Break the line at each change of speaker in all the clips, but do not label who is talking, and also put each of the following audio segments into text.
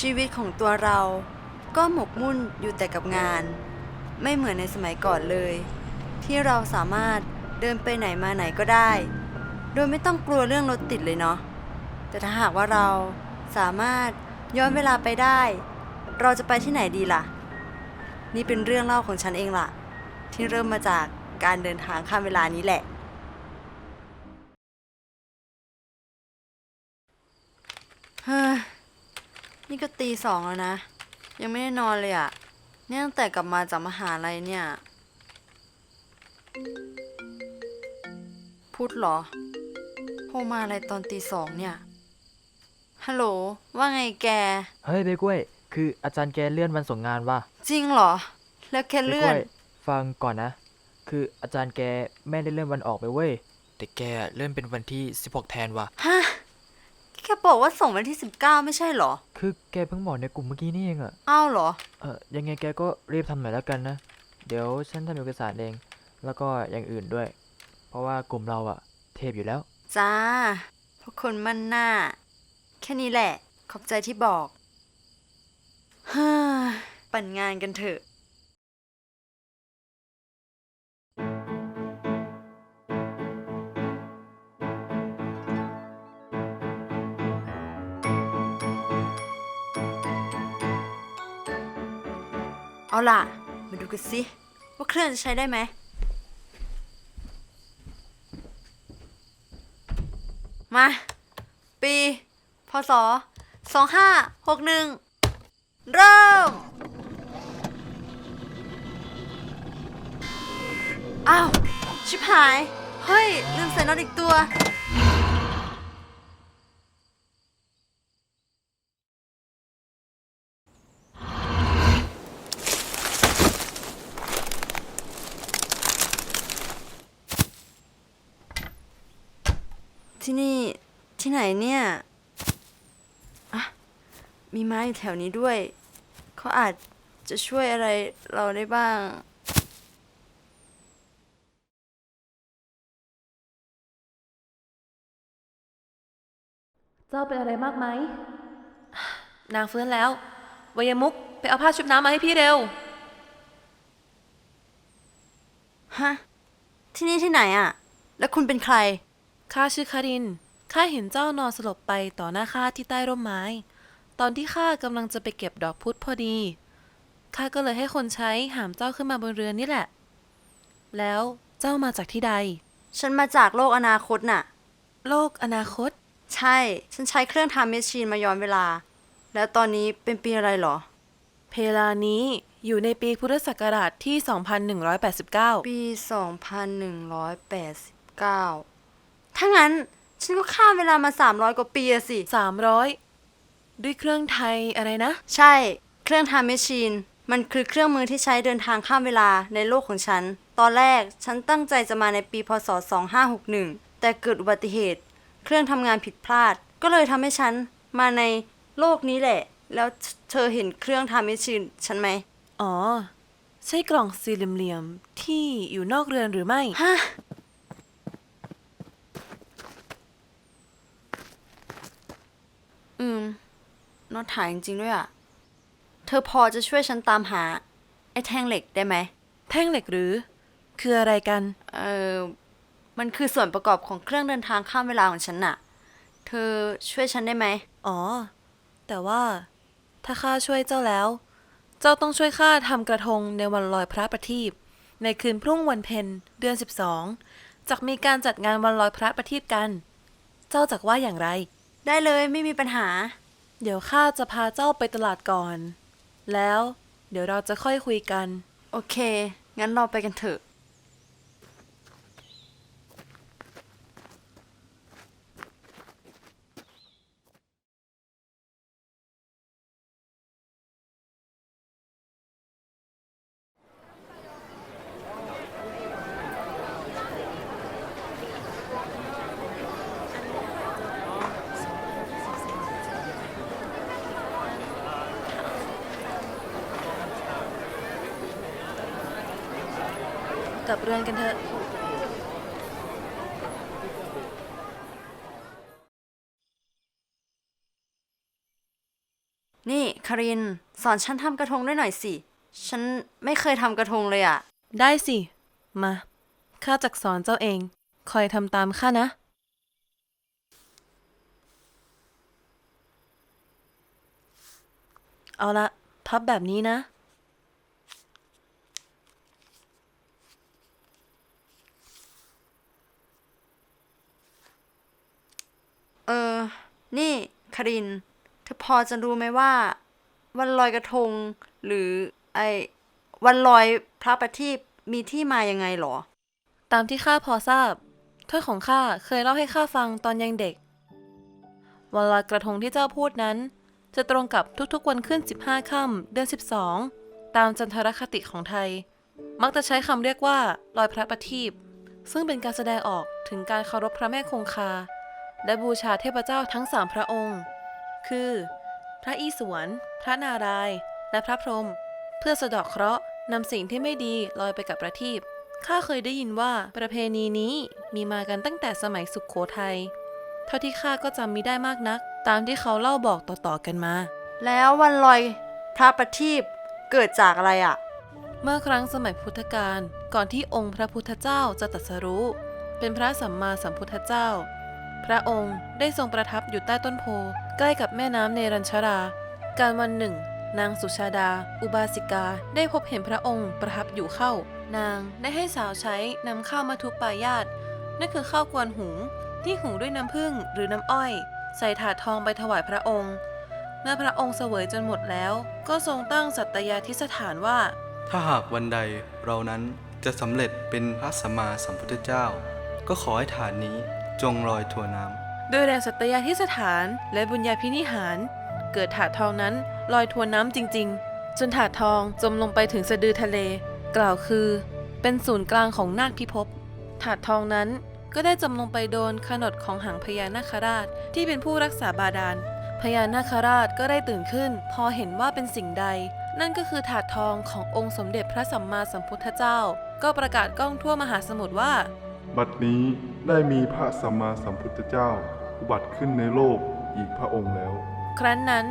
ชีวิตของตัวเราก็หมกมุ่นอยู่แต่กับงาน ไม่เหมือนในสมัยก่อนเลย ที่เราสามารถเดินไปไหนมาไหนก็ได้ โดยไม่ต้องกลัวเรื่องรถติดเลยเนาะแต่ถ้าหากว่าเราสามารถย้อนเวลาไปได้ เราจะไปที่ไหนดีล่ะ นี่เป็นเรื่องเล่าของฉันเองล่ะ ที่เริ่มมาจากการเดินทางข้ามเวลานี้แหละเฮ้ นี่ก็ตีสองแล้วนะ ยังไม่ได้นอนเลยอะ่ะ เนี่ยตั้งแต่กลับมาจากมหาลัยเนี่ยพูดเหรอโทรมาอะไรตอนตีสองเนี่ย ฮัลโหล ว่าไงแก
เฮ้ยเบกล้วย คืออาจารย์แกเลื่อนวันส่งงานว่ะ
จริงเหรอ แล้วแก
เบก
เลื่
ล้
อ
วนยฟังก่อนนะ คืออาจารย์แกไม่ได้เลื่อนวันออกไปเว้ย
แต่แกเริ่มเป็นวันที่ 16 แทนว่ะ
ฮะ แกบอกว่าส่งวันที่ 19 ไม่ใช่เหรอ
คือแกเพิ่งบอกในกลุ่มเมื่อกี้นี่เองอะ
อ้าวเหรอ
เออยังไงแกก็รีบทำหน่อยแล้วกันนะ เดี๋ยวฉันทำเอกสารเอง แล้วก็อย่างอื่นด้วย เพราะว่ากลุ่มเราอะเทพอยู่แล้ว
จ้าพวกคนมั่นหน้า แค่นี้แหละ ขอบใจที่บอกฮ่าปั่นงานกันเถอะ เอาล่ะ มาดูกันสิว่าเครื่องจะใช้ได้ไหม มา ปี พศสองห้าหกหนึ่งเริ่ม อ้าว ชิบหาย เฮ้ย ลืมใส่น็อตอีกตัว ที่นี่ที่ไหนเนี่ยอะมีไม้อยู่แถวนี้ด้วย เขาอาจจะช่วยอะไรเราได้บ้าง
เจ้าเป็นอะไรมากไหม นางฟื้นแล้ววายมุก ไปเอาผ้าชุบน้ำมาให้พี่เร็ว
ฮะ ที่นี่ที่ไหนอะแล้วคุณเป็นใคร
ข้าชื่อคาริน ข้าเห็นเจ้านอนสลบไปต่อหน้าข้าที่ใต้ร่มไม้ ตอนที่ข้ากำลังจะไปเก็บดอกพุธพอดี ข้าก็เลยให้คนใช้หามเจ้าขึ้นมาบนเรือนนี่แหละ แล้วเจ้ามาจากที่ใด
ฉันมาจากโลกอนาคตน่ะ
โลกอนาคต
ใช่ ฉันใช้เครื่องทำเมชชีนมาย้อนเวลา แล้วตอนนี้เป็นปีอะไรเหรอ
เพลานี้อยู่ในปีพุทธศักราชที่ 2189
ปี 2189 ถ้างั้นฉันก็ข้ามเวลามา 300 กว่าปีอะสิ
300ด้วยเครื่องไทยอะไรนะ
ใช่ เครื่องทำเมชชีนมันคือเครื่องมือที่ใช้เดินทางข้ามเวลาในโลกของฉัน ตอนแรกฉันตั้งใจจะมาในปีพศ 2561 แต่เกิดอุบัติเหตุ เครื่องทำงานผิดพลาด ก็เลยทำให้ฉันมาในโลกนี้แหละ แล้วเธอเห็นเครื่องทำเมชชีนฉันไหม
อ๋อ ใช่กล่องสี่เหลี่ยมๆที่อยู่นอกเรือนหรือไม่
ฮะ อืมน็อตหายจริงๆด้วยอะเธอพอจะช่วยฉันตามหา ไอ้แท่งเหล็กได้ไหม
แท่งเหล็กหรือ คืออะไรกัน
เออ มันคือส่วนประกอบของเครื่องเดินทางข้ามเวลาของฉันน่ะ เธอช่วยฉันได้ไหม
อ๋อ แต่ว่า ถ้าข้าช่วยเจ้าแล้ว เจ้าต้องช่วยข้าทำกระทงในวันลอยพระประทีปในคืนพรุ่งวันเพ็ญเดือน12จะมีการจัดงานวันลอยพระประทีปกัน เจ้าจักว่าอย่างไร
ได้เลยไม่มีปัญหา
เดี๋ยวข้าจะพาเจ้าไปตลาดก่อน แล้ว เดี๋ยวเราจะค่อยคุยกัน
โอเค งั้นเราไปกันเถอะ
กลับเรือนกันเถอะ
นี่ริน สอนฉันทำกระทงด้วยหน่อยสิ ฉันไม่เคยทำกระทงเลยอะ
ได้สิ มาข้าจักสอนเจ้าเอง คอยทำตามข้านะ เอาละพับแบบนี้นะ
เออ นี่คาริน เธอพอจะรู้ไหมว่า วันลอยกระทง หรือไอวันลอยพระประทีปมีที่มายังไงหรอ
ตามที่ข้าพอทราบถ้วยของข้าเคยเล่าให้ข้าฟังตอนยังเด็ก วันลอยกระทงที่เจ้าพูดนั้น จะตรงกับทุกๆวันขึ้น 15ค่ำเดือน 12 ตามจันทรคติของไทย มักจะใช้คำเรียกว่าลอยพระประทีปซึ่งเป็นการแสดงออกถึงการเคารพพระแม่คงคา และบูชาเทพเจ้าทั้งสามพระองค์ คือ พระอิศวร พระนารายณ์ และพระพรหม เพื่อสะเดาะเคราะห์นำสิ่งที่ไม่ดีลอยไปกับประทีปข้าเคยได้ยินว่าประเพณีนี้มีมากันตั้งแต่สมัยสุขโขทัย เท่าที่ข้าก็จำมิได้มากนัก ตามที่เขาเล่าบอกต่อๆกันมา
แล้ววันลอยพระประทีปเกิดจากอะไรอะ
เมื่อครั้งสมัยพุทธกาลก่อนที่องค์พระพุทธเจ้าจะตรัสรู้ เป็นพระสัมมาสัมพุทธเจ้า พระองค์ได้ทรงประทับอยู่ใต้ต้นโพใกล้กับแม่น้ำเนรัญชรา การวันหนึ่ง นางสุชาดา อุบาสิกาได้พบเห็นพระองค์ประทับอยู่เข้า นางได้ให้สาวใช้นำข้าวมาทุบปายาตนั่นคือข้าวกวนหุงที่หุงด้วยน้ำผึ้งหรือน้ำอ้อย ใส่ถาดทองไปถวายพระองค์ เมื่อพระองค์เสวยจนหมดแล้ว ก็ทรงตั้งสัตยาธิสถานว่า
ถ้าหากวันใดเรานั้นจะสำเร็จเป็นพระสัมมาสัมพุทธเจ้า ก็ขอให้ฐานนี้ จงลอยทั่วน้ำ
ด้วยแรงสัตยาธิสถานและบุญญาพินิหาร เกิดถาดทองนั้นลอยทวนน้ำจริง ๆ จนถาดทองจมลงไปถึงสะดือทะเล กล่าวคือ เป็นศูนย์กลางของนาคพิภพถาดทองนั้นก็ได้จมลงไปโดนขนดของหางพญานาคราชที่เป็นผู้รักษาบาดาลพญานาคราชก็ได้ตื่นขึ้น พอเห็นว่าเป็นสิ่งใด นั่นก็คือถาดทองขององค์สมเด็จพระสัมมาสัมพุทธเจ้า ก็ประกาศก้องทั่วมหาสมุทรว่า
บัดนี้ได้มีพระสัมมาสัมพุทธเจ้า อุบัติขึ้นในโลกอีกพระองค์แล้ว
ครั้นนั้น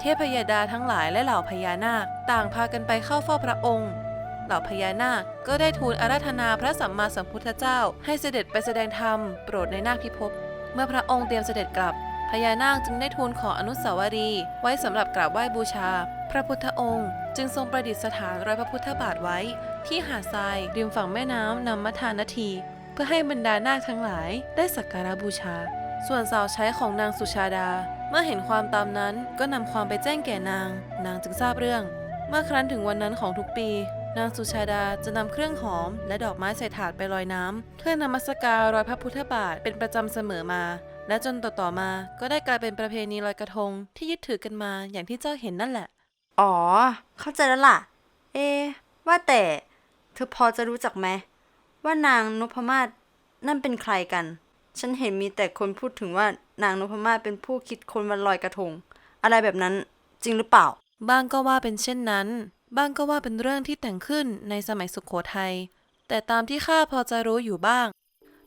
เทพยดาทั้งหลายและเหล่าพญานาคต่างพากันไปเข้าเฝ้าพระองค์ เหล่าพญานาคก็ได้ทูลอาราธนาพระสัมมาสัมพุทธเจ้า ให้เสด็จไปแสดงธรรมโปรดในนาคพิภพเมื่อพระองค์เตรียมเสด็จกลับพญานาคจึงได้ทูลขออนุสาวรีย์ไว้สำหรับกราบไหว้บูชา พระพุทธองค์ จึงทรงประดิษฐานรอยพระพุทธบาทไว้ ที่หาดทรายริมฝั่งแม่น้ำนำมัทานาที พื่อให้บรรดานาคทั้งหลายได้สักการะบูชา ส่วนสาวใช้ของนางสุชาดา เมื่อเห็นความตามนั้นก็นำความไปแจ้งแก่นาง นางจึงทราบเรื่อง เมื่อครั้นถึงวันนั้นของทุกปี นางสุชาดาจะนำเครื่องหอม และดอกไม้ใส่ถาดไปลอยน้ำเพื่อนำมัสการรอยพระพุทธบาทเป็นประจำเสมอมา และจนต่อๆมาก็ได้กลายเป็นประเพณีลอยกระทงที่ยึดถือกันมาอย่างที่เจ้าเห็นนั่นแหละ
อ๋อ เข้าใจแล้วล่ะ เอ ว่าแต่ เธอพอจะรู้จักไหม ว่านางนพมาศนั่นเป็นใครกัน ฉันเห็นมีแต่คนพูดถึงว่านางนพมาศเป็นผู้คิดคนวันลอยกระทง อะไรแบบนั้นจริงหรือเปล่า
บ้างก็ว่าเป็นเช่นนั้น บ้างก็ว่าเป็นเรื่องที่แต่งขึ้นในสมัยสุขโขทัย แต่ตามที่ข้าพอจะรู้อยู่บ้าง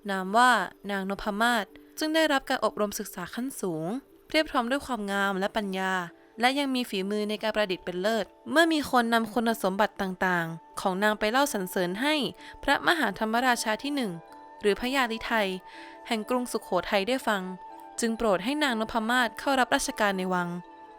นามว่านางนพมาศจึงได้รับการอบรมศึกษาขั้นสูงเพียบพร้อมด้วยความงามและปัญญา และยังมีฝีมือในการประดิษฐ์เป็นเลิศ เมื่อมีคนนำคุณสมบัติต่างๆ ของนางไปเล่าสรรเสริญให้ พระมหาธรรมราชาที่หนึ่งหรือพระยาลิไทย แห่งกรุงสุขโขทัยได้ฟัง จึงโปรดให้นางนพมาศเข้ารับราชการในวัง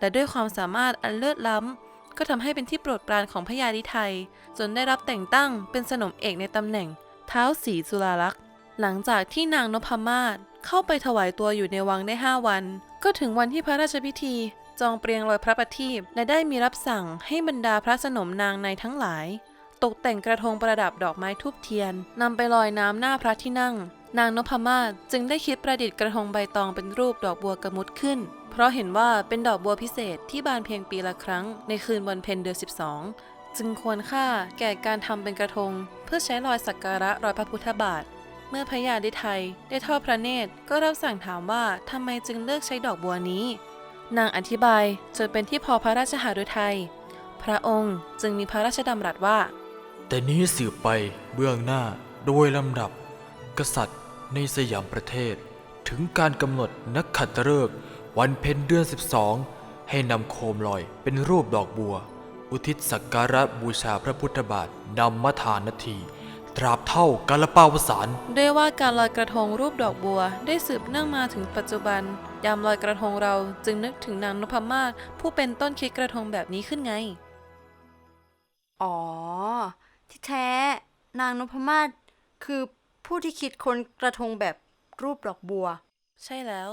และด้วยความสามารถอันเลิศล้ำ ก็ทำให้เป็นที่โปรดปรานของพระยาลิไทย จนได้รับแต่งตั้งเป็นสนมเอกในตำแหน่ง เท้าศรีจุฬาลักษ์หลังจากที่นางนพมาศเข้าไปถวายตัวอยู่ในวังได้5วัน ก็ถึงวันที่พระราชพิธี จองเปรียงลอยพระประทีปและได้มีรับสั่งให้บรรดาพระสนมนางในทั้งหลาย ตกแต่งกระทงประดับดอกไม้ทูบเทียนนำไปลอยน้ำหน้าพระที่นั่ง นางนพมาศจึงได้คิดประดิษฐ์กระทงใบตองเป็นรูปดอกบัวกระมุดขึ้น เพราะเห็นว่าเป็นดอกบัวพิเศษที่บานเพียงปีละครั้งในคืนวันเพ็ญเดือน12 จึงควรค่าแก่การทำเป็นกระทง เพื่อใช้ลอยสักการะรอยพระพุทธบาทเมื่อพระยาดิไทยได้ทอดพระเนตรก็รับสั่งถามว่าทำไมจึงเลือกใช้ดอกบัวนี้ นางอธิบายจนเป็นที่พอพระราชหฤทัย พระองค์จึงมีพระราชดำรัสว่า
แต่นี้สืบไปเบื้องหน้าโดยลำดับ กษัตริย์ในสยามประเทศ ถึงการกำหนดนักขัตฤกษ์วันเพ็ญเดือน 12 ให้นำโคมลอยเป็นรูปดอกบัว อุทิศสักการะบูชาพระพุทธบาทนำมาทานนาที ตราบเท่ากาลปาวสาร
ด้วยว่าการลอยกระทงรูปดอกบัว ได้สืบเนื่องมาถึงปัจจุบัน ยามลอยกระทงเราจึงนึกถึงนางนพมาศผู้เป็นต้นคิดกระทงแบบนี้ขึ้นไง
อ๋อ ที่แท้ นางนพมาศคือผู้ที่คิดค้นกระทงแบบรูปดอกบัว
ใช่แล้ว